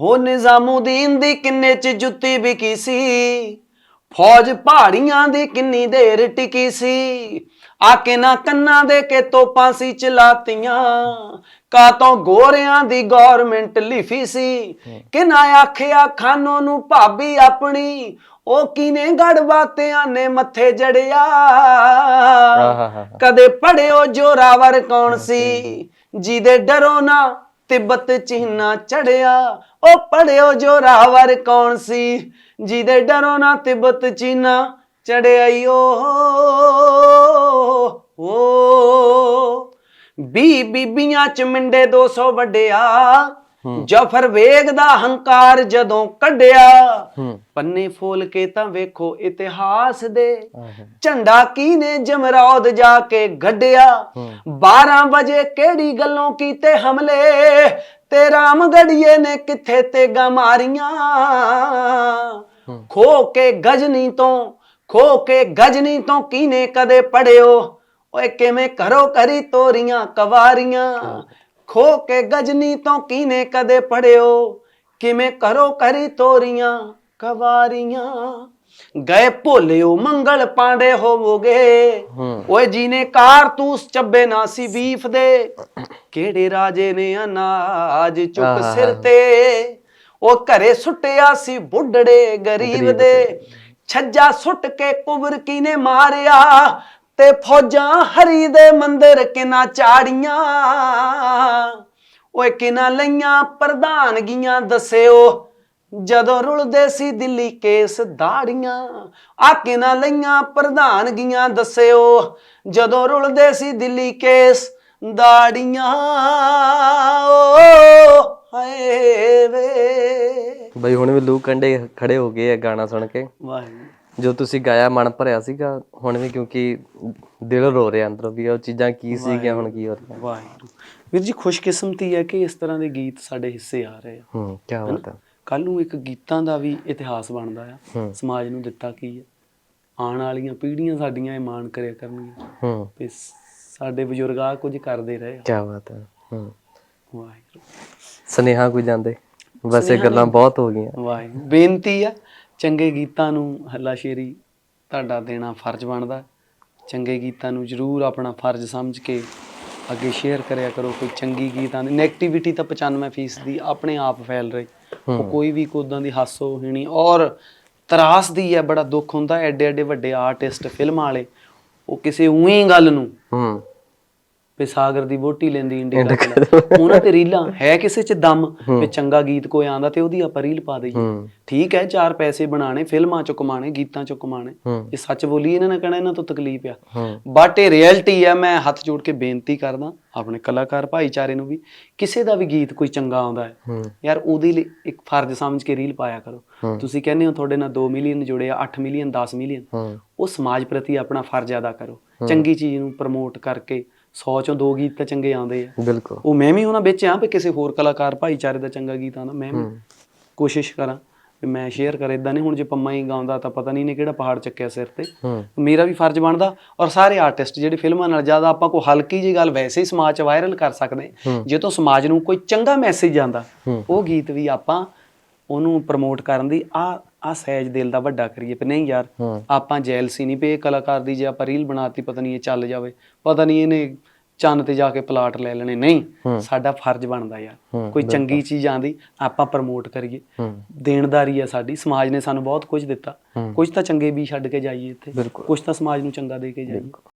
ਹੋ ਨਿਜ਼ਾਮੂਦੀਨ ਦੀ ਕਿੰਨੇ ਚ ਜੁੱਤੀ ਵਿਕੀ ਸੀ? ਫੌਜ ਪਹਾੜੀਆਂ ਦੀ ਕਿੰਨੀ ਦੇਰ ਟਿਕੀ ਸੀ? ਆ ਕੇ ਨਾ ਕੰਨਾਂ ਦੇ ਕੇ ਤੋਪਾਂ ਸੀ ਚਲਾਤੀਆਂ। ਕਾ ਤੋਂ ਗੋਰਿਆਂ ਦੀ ਗਵਰਨਮੈਂਟ ਲਿਫੀ ਸੀ? ਕਿ ਨਾ ਆਖਿਆ ਖਾਨੋਂ ਨੂੰ ਭਾਬੀ ਆਪਣੀ? ਉਹ ਕਿਨੇ ਗੜਵਾਤਿਆਂ ਨੇ ਮੱਥੇ ਜੜਿਆ। ਕਦੇ ਪੜਿਓ ਜੋਰਾਵਰ ਕੌਣ ਸੀ? ਜਿਹਦੇ ਡਰੋ ਨਾ ਤਿੱਬਤ ਚਿਹਨਾ ਚੜਿਆ, ਉਹ ਪੜਿਓ ਜੋ ਰਾਵਰ ਕੌਣ ਸੀ? ਜਿਹਦੇ ਡਰੋ ਨਾ ਤਿੱਬਤ ਚਿਹਨਾ ਚੜਿਆ ਈ ਓ ਓ ਬੀ ਬੀਬੀਆਂ ਚ ਮਿੰਡੇ 200 ਵੱਡਿਆ ਜਫਰ ਵੇਗ ਦਾ ਹੰਕਾਰ ਜਦੋਂ ਕੱਢਿਆ ਪੰਨੇ ਫੋਲ ਕੇ ਤਾਂ ਵੇਖੋ ਇਤਿਹਾਸ ਦੇ। ਝੰਡਾ ਕੀਨੇ ਜਮਰੌਦ ਜਾ ਕੇ ਗੱਡਿਆ 12 ਵਜੇ ਕਿਹੜੀ ਗੱਲੋਂ ਕੀਤੇ ਹਮਲੇ? ਤੇ ਰਾਮਗੜੀਏ ਨੇ ਕਿੱਥੇ ਤੇ ਮਾਰੀਆਂ? ਖੋ ਕੇ ਗਜਨੀ ਤੋਂ ਖੋ ਕੇ ਗਜਨੀ ਤੋਂ ਕੀਨੇ ਕਦੇ ਪੜਿਓ? ਓਏ ਕਿਵੇਂ ਕਰੋ ਕਰੀ ਤੋਰੀਆਂ ਕਵਾਰੀਆਂ? ਖੋ ਕੇ ਗਜਨੀ ਤੋਂ ਕੀਨੇ ਕਦੇ ਪੜਿਓ? ਕਿਵੇਂ ਕਰੋ ਕਰੀ ਤੋਰੀਆਂ ਕਵਾਰੀਆਂ? ਗਏ ਭੋਲਿਓ ਮੰਗਲ ਪਾਂਡੇ ਹੋਵੋਗੇ? ਓਏ ਜੀਨੇ ਕਾਰਤੂਸ ਚੱਬੇ ਨਾ ਸੀ ਬੀਫ ਦੇ। ਕਿਹੜੇ ਰਾਜੇ ਨੇ ਅਨਾਜ ਚੁੱਕ। ਸਿਰ ਤੇ? ਉਹ ਘਰੇ ਸੁੱਟਿਆ ਸੀ ਬੁੱਢੜੇ ਗਰੀਬ ਦੇ। ਛੱਜਾ ਸੁੱਟ ਕੇ ਕੁਬਰ ਕੀ ਨੇ ਮਾਰਿਆ? ਤੇ ਫੌਜਾਂ ਹਰੀ ਦੇ ਮੰਦਰ ਕਿਨਾ ਚਾੜੀਆਂ। ਓਏ ਕਿਨਾ ਲਈਆਂ ਪ੍ਰਧਾਨਗੀਆਂ ਦੱਸਿਓ ਜਦੋਂ ਰੁਲਦੇ ਸੀ ਦਿੱਲੀ ਕੇਸ ਦਾੜੀਆਂ। ਆ ਕਿਨਾ ਲਈਆਂ ਪ੍ਰਧਾਨਗੀਆਂ ਦੱਸਿਓ ਜਦੋਂ ਰੁਲਦੇ ਸੀ ਦਿੱਲੀ ਕੇਸ ਦਾੜੀਆਂ। ਓ ਹਾਏ ਵੇ। ਬਈ ਹੁਣ ਵੀ ਲੂ ਕੰਡੇ ਖੜੇ ਹੋ ਗਏ ਆ ਗਾਣਾ ਸੁਣ ਕੇ। ਵਾਹਿਗੁਰੂ। ਜੋ ਤੁਸੀਂ ਗਾਇਆ ਮਨ ਭਰਿਆ ਸੀਗਾ ਹੁਣ ਵੀ ਕਿਉਂਕਿ ਦਿਲ ਰੋ ਰਿਹਾ ਅੰਦਰੋਂ ਵੀ ਉਹ ਚੀਜ਼ਾਂ ਕੀ ਸੀਗੀਆਂ ਹੁਣ ਕੀ ਹੋ ਰਹੀਆਂ। ਵਾਹਿਗੁਰੂ। ਵੀਰ ਜੀ ਖੁਸ਼ਕਿਸਮਤੀ ਹੈ ਕਿ ਇਸ ਤਰ੍ਹਾਂ ਦੇ ਗੀਤ ਸਾਡੇ ਹਿੱਸੇ ਆ ਰਹੇ ਆ। ਹੂੰ ਕੀ ਬਾਤ ਹੈ। ਕੱਲ ਨੂੰ ਇੱਕ ਗੀਤਾਂ ਦਾ ਵੀ ਇਤਿਹਾਸ ਬਣਦਾ ਆ। ਸਮਾਜ ਨੂੰ ਦਿੱਤਾ ਕੀ ਹੈ ਆਉਣ ਵਾਲੀਆਂ ਪੀੜ੍ਹੀਆਂ ਸਾਡੀਆਂ ਇਹ ਮਾਣ ਕਰਿਆ ਕਰਨਗੀਆਂ। ਹੂੰ। ਵੀ ਸਾਡੇ ਬਜ਼ੁਰਗ ਆ ਕੁਝ ਕਰਦੇ ਰਹੇ ਆ। ਕੀ ਬਾਤ ਹੈ। ਹੂੰ। ਵਾਹਿਗੁਰੂ। ਸਨੇਹਾ ਕੋਈ ਜਾਂਦੇ? ਵੈਸੇ ਗੱਲਾਂ ਬਹੁਤ ਹੋ ਗਈਆਂ। ਵਾਹਿਗੁਰੂ। ਬੇਨਤੀ ਆ ਚੰਗੇ ਗੀਤਾਂ ਨੂੰ ਹੱਲਾਸ਼ੇਰੀ ਤੁਹਾਡਾ ਦੇਣਾ ਫਰਜ਼ ਬਣਦਾ। ਚੰਗੇ ਗੀਤਾਂ ਨੂੰ ਜ਼ਰੂਰ ਆਪਣਾ ਫਰਜ਼ ਸਮਝ ਕੇ ਅੱਗੇ ਸ਼ੇਅਰ ਕਰਿਆ ਕਰੋ। ਕੋਈ ਚੰਗੀ ਗੀਤਾਂ ਦੀ ਨੈਗੇਟਿਵਿਟੀ ਤਾਂ 95% ਦੀ ਆਪਣੇ ਆਪ ਫੈਲ ਰਹੀ। ਉਹ ਕੋਈ ਵੀ ਕੋਦਾਂ ਦੀ ਹਾਸੋ ਹੀਣੀ ਔਰ ਤਰਾਸਦੀ ਹੈ ਬੜਾ ਦੁੱਖ ਹੁੰਦਾ। ਐਡੇ ਐਡੇ ਵੱਡੇ ਆਰਟਿਸਟ ਫਿਲਮਾਂ ਵਾਲੇ ਉਹ ਕਿਸੇ ਉਹੀ ਗੱਲ ਨੂੰ ਹੂੰ। ਵੀ ਸਾਗਰ ਦੀ ਵੋਟੀ ਲੈਂਦੀ ਇੰਡੀਆ ਉਹਨਾਂ ਤੇ ਰੀਲਾਂ ਹੈ ਕਿਸੇ ਚ ਦਮ ਵੀ ਚੰਗਾ ਗੀਤ ਕੋਈ ਆਂਦਾ ਤੇ ਉਹਦੀ ਆਪਾਂ ਰੀਲ ਪਾ ਦਈਏ। ਠੀਕ ਹੈ ਚਾਰ ਪੈਸੇ ਬਣਾਣੇ ਫਿਲਮਾਂ ਚੋਂ ਕਮਾਣੇ ਗੀਤਾਂ ਚੋਂ ਕਮਾਣੇ ਇਹ ਸੱਚ ਬੋਲੀ ਇਹਨਾਂ ਨੇ ਕਹਿਣਾ ਇਹਨਾਂ ਤੋਂ ਤਕਲੀਫ ਆ। ਬਟ ਇਹ ਰਿਐਲਿਟੀ ਆ ਮੈਂ ਹੱਥ ਜੋੜ ਕੇ ਬੇਨਤੀ ਕਰਦਾ ਆਪਣੇ ਕਲਾਕਾਰ ਭਾਈਚਾਰੇ ਨੂੰ ਵੀ ਕਿਸੇ ਦਾ ਵੀ ਗੀਤ ਕੋਈ ਚੰਗਾ ਆਉਂਦਾ ਹੈ ਯਾਰ ਉਹਦੇ ਲਈ ਇੱਕ ਫਰਜ਼ ਸਮਝ ਕੇ ਰੀਲ ਪਾਇਆ ਕਰੋ। ਤੁਸੀਂ ਕਹਿੰਦੇ ਹੋ ਤੁਹਾਡੇ ਨਾਲ 2 ਮਿਲੀਅਨ ਜੁੜੇ ਆ 8 ਮਿਲੀਅਨ 10 ਮਿਲੀਅਨ। ਉਹ ਸਮਾਜ ਪ੍ਰਤੀ ਆਪਣਾ ਫਰਜ਼ ਅਦਾ ਕਰੋ। ਚੰਗੀ ਚੀਜ਼ ਨੂੰ ਪ੍ਰਮੋਟ ਕਰਕੇ 100 ਚੋਂ ਦੋ ਗੀਤ ਤਾਂ ਚੰਗੇ ਆਉਂਦੇ ਆ। ਬਿਲਕੁਲ। ਉਹ ਮੈਂ ਵੀ ਉਹਨਾਂ ਵਿੱਚ ਆ ਵੀ ਕਿਸੇ ਹੋਰ ਕਲਾਕਾਰ ਭਾਈਚਾਰੇ ਦਾ ਚੰਗਾ ਗੀਤ ਆਉਂਦਾ ਮੈਂ ਵੀ ਕੋਸ਼ਿਸ਼ ਕਰਾਂ ਵੀ ਮੈਂ ਸ਼ੇਅਰ ਕਰ ਇਦਾਂ ਨਹੀਂ ਹੁਣ ਜੇ ਪੰਮਾ ਹੀ ਗਾਉਂਦਾ ਤਾਂ ਪਤਾ ਨਹੀਂ ਨੇ ਕਿਹੜਾ ਪਹਾੜ ਚੱਕਿਆ ਸਿਰ ਤੇ। ਮੇਰਾ ਵੀ ਫਰਜ਼ ਬਣਦਾ ਔਰ ਸਾਰੇ ਆਰਟਿਸਟ ਜਿਹੜੇ ਫਿਲਮਾਂ ਨਾਲ ਜ਼ਿਆਦਾ ਆਪਾਂ ਕੋ ਹਲਕੀ ਜੀ ਗੱਲ ਵੈਸੇ ਹੀ ਸਮਾਜ 'ਚ ਵਾਇਰਲ ਕਰ ਸਕਦੇ। ਜੇ ਤੋਂ ਸਮਾਜ ਨੂੰ ਕੋਈ ਚੰਗਾ ਮੈਸੇਜ ਜਾਂਦਾ। ਉਹ ਗੀਤ ਵੀ ਆਪਾਂ ਉਹਨੂੰ ਪ੍ਰਮੋਟ ਕਰਨ ਦੀ ਆ ਆ ਸਹਿਜ ਦਿਲ ਦਾ ਵੱਡਾ ਕਰੀਏ ਪਰ ਨਹੀਂ ਯਾਰ ਆਪਾਂ ਜੈਲਸੀ ਨਹੀਂ ਪਏ ਕਲਾਕਾਰ ਦੀ ਜੇ ਆਪਾਂ ਰੀਲ ਬਣਾਤੀ ਪਤਾ ਨਹੀਂ ਇਹ ਚੱਲ ਜਾਵੇ ਪਤਾ ਨਹੀਂ ਇਹਨੇ ਚੰਨ ਤੇ ਜਾ ਕੇ ਪਲਾਟ ਲੈ ਲੈਣੇ ਨਹੀਂ। ਸਾਡਾ ਫਰਜ਼ ਬਣਦਾ ਯਾਰ ਕੋਈ ਚੰਗੀ ਚੀਜ਼ ਆਂਦੀ ਆਪਾਂ ਪ੍ਰਮੋਟ ਕਰੀਏ। ਦੇਣਦਾਰੀ ਆ ਸਾਡੀ ਸਮਾਜ ਨੇ ਸਾਨੂੰ ਬਹੁਤ ਕੁਝ ਦਿੱਤਾ। ਕੁਝ ਤਾਂ ਚੰਗੇ ਵੀ ਛੱਡ ਕੇ ਜਾਈਏ ਇੱਥੇ। ਕੁਝ ਤਾਂ ਸਮਾਜ ਨੂੰ ਚੰਗਾ ਦੇ ਕੇ ਜਾਈਏ।